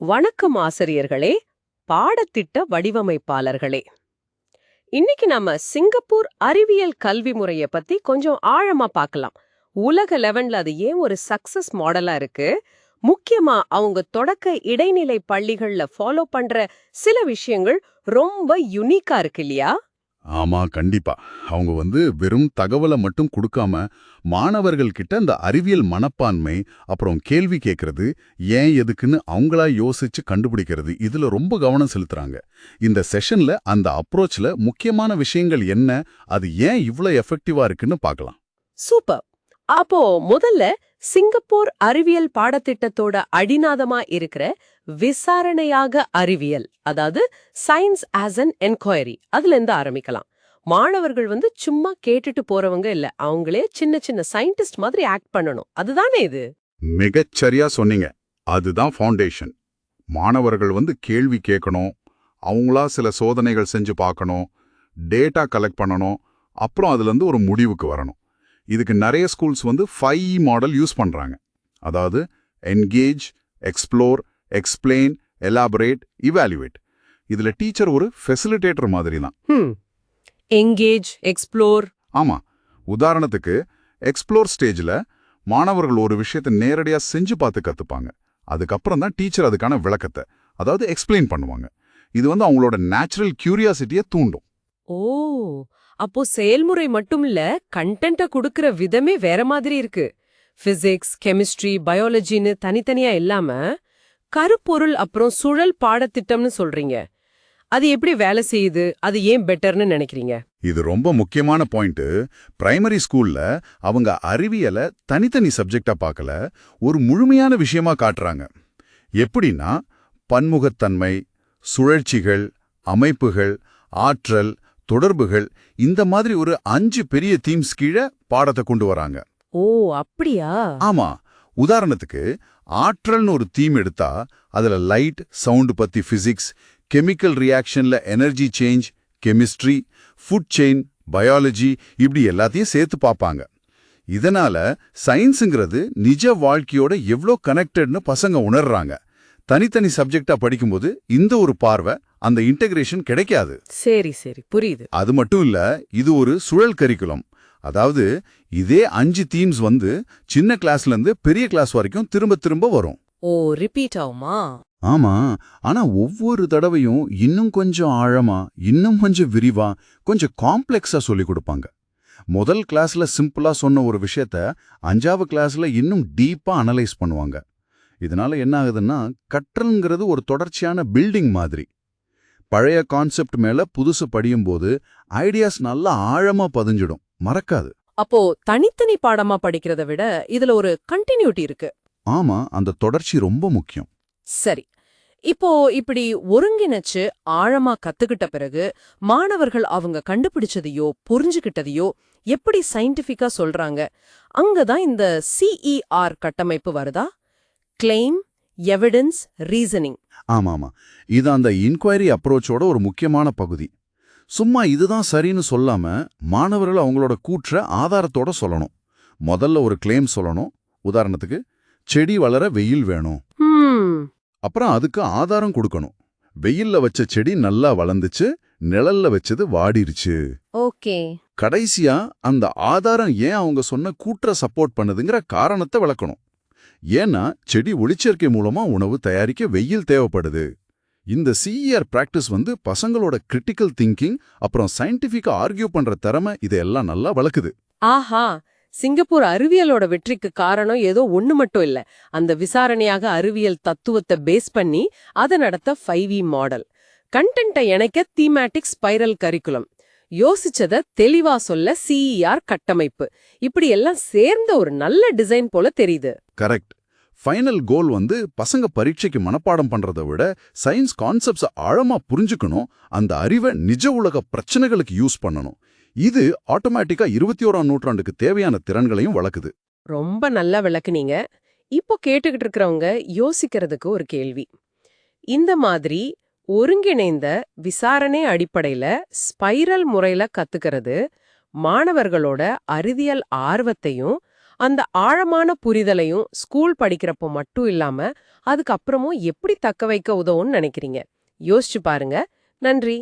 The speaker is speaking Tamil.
வணக்கம் ஆசிரியர்களே பாடத்திட்ட வடிவமைப்பாளர்களே. இன்னைக்கு நம்ம சிங்கப்பூர் அறிவியல் கல்வி முறைய பத்தி கொஞ்சம் ஆழமா பார்க்கலாம். உலக லெவன்ல அது ஏன் ஒரு சக்சஸ் மாடலா இருக்கு? முக்கியமா அவங்க தொடக்க இடைநிலை பள்ளிகள்ல ஃபாலோ பண்ற சில விஷயங்கள் ரொம்ப யுனிக்கா இருக்கு இல்லையா? ஆமா கண்டிப்பா. அவங்க வந்து வெறும் தகவலை மட்டும் கொடுக்காம மாணவர்கள் கிட்ட அந்த அறிவியல் மனப்பான்மை அப்புறம் கேள்வி கேட்கறது ஏன் எதுக்குன்னு அவங்களா யோசிச்சு கண்டுபிடிக்கிறது இதுல ரொம்ப கவனம் செலுத்துறாங்க. இந்த செஷன்ல அந்த அப்ரோச்ல முக்கியமான விஷயங்கள் என்ன அது ஏன் இவ்ளோ எஃபெக்டிவா இருக்குன்னு பார்க்கலாம் சூப்பர். அப்போ முதல்ல சிங்கப்பூர் அறிவியல் பாடத்திட்டத்தோட அடிநாதமா இருக்கிற விசாரணையாக அறிவியல் அதாவது சயின்ஸ் ஆஸ் அன் என்கொயரி அதுல இருந்து ஆரம்பிக்கலாம். மாணவர்கள் வந்து சும்மா கேட்டுட்டு போறவங்க இல்ல அவங்களே சின்ன சின்ன சயின்டிஸ்ட் மாதிரி ஆக்ட் பண்ணணும். அதுதானே இது? மிகச்சரியா சொன்னீங்க. அதுதான் ஃபவுண்டேஷன் மாணவர்கள் வந்து கேள்வி கேட்கணும் அவங்களா சில சோதனைகள் செஞ்சு பார்க்கணும் டேட்டா கலெக்ட் பண்ணணும் அப்புறம் அதுலேருந்து ஒரு முடிவுக்கு வரணும். இதுக்கு நிறைய ஸ்கூல்ஸ் வந்து ஃபைவ் மாடல் யூஸ் பண்ணுறாங்க அதாவது engage explore explain elaborate evaluate இதில் டீச்சர் ஒரு ஃபெசிலிட்டேட்டர் மாதிரி தான் ஹம் எங்கேஜ் எக்ஸ்ப்ளோர் ஆமா. உதாரணத்துக்கு எக்ஸ்ப்ளோர் ஸ்டேஜில் மாணவர்கள் ஒரு விஷயத்தை நேரடியாக செஞ்சு பார்த்து கற்றுப்பாங்க அதுக்கப்புறம் தான் டீச்சர் அதுக்கான விளக்கத்தை அதாவது எக்ஸ்பிளைன் பண்ணுவாங்க. இது வந்து அவங்களோட நேச்சுரல் கியூரியாசிட்டியை தூண்டும். ஓ அப்போ செயல்முறை மட்டும் இல்ல கண்டென்ட்ட கொடுக்கற விதமே வேற மாதிரி இருக்கு. பிசிக்ஸ் கெமிஸ்ட்ரி பயாலஜின்னு தனித்தனியா இல்லாம கருப்பொருள் அப்புறம் சுழல் பாடத்திட்டம்னு சொல்றீங்க. அது எப்படி வேலை செய்யுது? அது ஏன் பெட்டர்னு நினைக்கிறீங்க? இது ரொம்ப முக்கியமான பாயிண்ட் பிரைமரி ஸ்கூல்ல அவங்க அறிவியலை தனித்தனி சப்ஜெக்டா பார்க்கல ஒரு முழுமையான விஷயமா காட்டுறாங்க. எப்படின்னா பன்முகத்தன்மை சுழற்சிகள் அமைப்புகள் ஆற்றல் தொடர்புகள் இந்த மாதிரி ஒரு அஞ்சு பெரிய தீம்ஸ் கீழே பாடத்தை கொண்டு வராங்க. ஓ அப்படியா? ஆமா. உதாரணத்துக்கு ஆற்றல்னு ஒரு தீம் எடுத்தா அதுல லைட் சவுண்ட் பத்தி physics chemical ரியாக்ஷன்ல energy change chemistry food chain biology இப்படி எல்லாத்தையும் சேர்த்து பார்ப்பாங்க. இதனால சயின்ஸுங்கிறது நிஜ வாழ்க்கையோட எவ்வளோ கனெக்டட்னு பசங்க உணர்றாங்க. தனித்தனி சப்ஜெக்டா படிக்கும்போது இந்த ஒரு பார்வை அந்த இன்டகிரேஷன் கிடைக்காது. சரி சரி. புரியுது. அது மட்டும் இல்ல இது ஒரு சுழல் கரிக்குலம் அதாவது இதே அஞ்சு தீம்ஸ் வந்து சின்ன கிளாஸ்ல இருந்து பெரிய கிளாஸ் வரைக்கும் திரும்ப திரும்ப வரும். ஓ ரிப்பீட் ஆகுமா? ஆமா. ஆனா ஒவ்வொரு தடவையும் இன்னும் கொஞ்சம் ஆழமா இன்னும் கொஞ்சம் விரிவா கொஞ்சம் காம்ப்ளெக்ஸா சொல்லி கொடுப்பாங்க. முதல் கிளாஸ்ல சிம்பிளா சொன்ன ஒரு விஷயத்த அஞ்சாவது கிளாஸ்ல இன்னும் டீப்பா அனலைஸ் பண்ணுவாங்க. இதனால என்ன ஆகுதுன்னா கற்றல்ங்கிறது ஒரு தொடர்ச்சியான பில்டிங் மாதிரி. பழைய கான்செப்ட் மேல புதுசு படியும்போது ஐடியாஸ் நல்லா ஆழமா பதிஞ்சிடும். மறக்காது. அப்போ தனித்தனி பாடமா படிக்கிறத விட இதுல ஒரு கண்டினியூட்டி இருக்கு. ஆமா அந்த தொடர்ச்சி ரொம்ப முக்கியம். சரி. இப்போ இப்படி ஒருங்கிணைச்சு ஆழமா கத்துக்கிட்ட பிறகு மாணவர்கள் அவங்க கண்டுபிடிச்சதையோ புரிஞ்சுகிட்டதையோ எப்படி சயின்டிஃபிக்கா சொல்றாங்க? அங்கதான் இந்த சிஇஆர் கட்டமைப்பு வருதா? கிளைம் எவிடன்ஸ் ரீசனிங் ஆமாமா. இது அந்த இன்கொயரி அப்ரோச்சோட ஒரு முக்கியமான பகுதி. சும்மா இதுதான் சரின்னு சொல்லாம மாணவர்கள் அவங்களோட கூற்ற ஆதாரத்தோட சொல்லணும். முதல்ல ஒரு கிளைம் சொல்லணும். உதாரணத்துக்கு செடி வளர வெயில் வேணும். அப்புறம் அதுக்கு ஆதாரம் கொடுக்கணும். வெயில்ல வச்ச செடி நல்லா வளர்ந்துச்சு நிழல்ல வச்சது வாடிருச்சு. ஓகே. கடைசியா அந்த ஆதாரம் ஏன் அவங்க சொன்ன கூற்ற சப்போர்ட் பண்ணுதுங்கிற காரணத்தை விளக்கணும். ஏன்னா செடி ஒளிச்சேர்க்கை மூலமா உணவு தயாரிக்க வெயில் தேவைப்படுது. இந்த சிஇஆர் பிராக்டிஸ் வந்து பசங்களோட கிரிட்டிக்கல் திங்கிங் அப்புறம் சயின்டிஃபிக்கா ஆர்கியூ பண்ற திறமை இதெல்லாம் நல்லா வளர்க்குது. ஆஹா! சிங்கப்பூர் அறிவியலோட வெற்றிக்கு காரணம் ஏதோ ஒண்ணு மட்டும் இல்ல. அந்த விசாரணையாக அறிவியல் தத்துவத்தை பேஸ் பண்ணி அதை நடத்த ஃபைவ் மாடல் கண்டென்ட்டை இணைக்க தீமேட்டிக் ஸ்பைரல் கரிக்குலம் யோசிச்சத தெளிவா சொல்ல சிஇஆர் கட்டமைப்பு. இப்படி எல்லாம் சேர்ந்த ஒரு நல்ல டிசைன் போல தெரியுது. கரெக்ட் ஃபைனல் கோல் வந்து பசங்க பரீட்சைக்கு மனப்பாடம் பண்றதை விட சயின்ஸ் கான்செப்ட்ஸை ஆழமா புரிஞ்சுக்கணும் அந்த அறிவை நிஜ உலக பிரச்சனைகளுக்கு யூஸ் பண்ணணும். இது ஆட்டோமேட்டிக்கா இருபத்தி ஓராம் நூற்றாண்டுக்கு தேவையான திறன்களையும் வளர்க்குது. ரொம்ப நல்லா விளக்குனீங்க. இப்போ கேட்டுக்கிட்டு இருக்கிறவங்க யோசிக்கிறதுக்கு ஒரு கேள்வி. இந்த மாதிரி ஒருங்கிணைந்த விசாரணை அடிப்படையில ஸ்பைரல் முறையில கத்துக்கிறது மாணவர்களோட அறிவியல் ஆர்வத்தையும் அந்த ஆழமான புரிதலையும் ஸ்கூல் படிக்கிறப்போ மட்டும் இல்லாம அதுக்கப்புறமும் எப்படி தக்க வைக்க உதவும்னு நினைக்கிறீங்க? யோசிச்சு பாருங்க. நன்றி.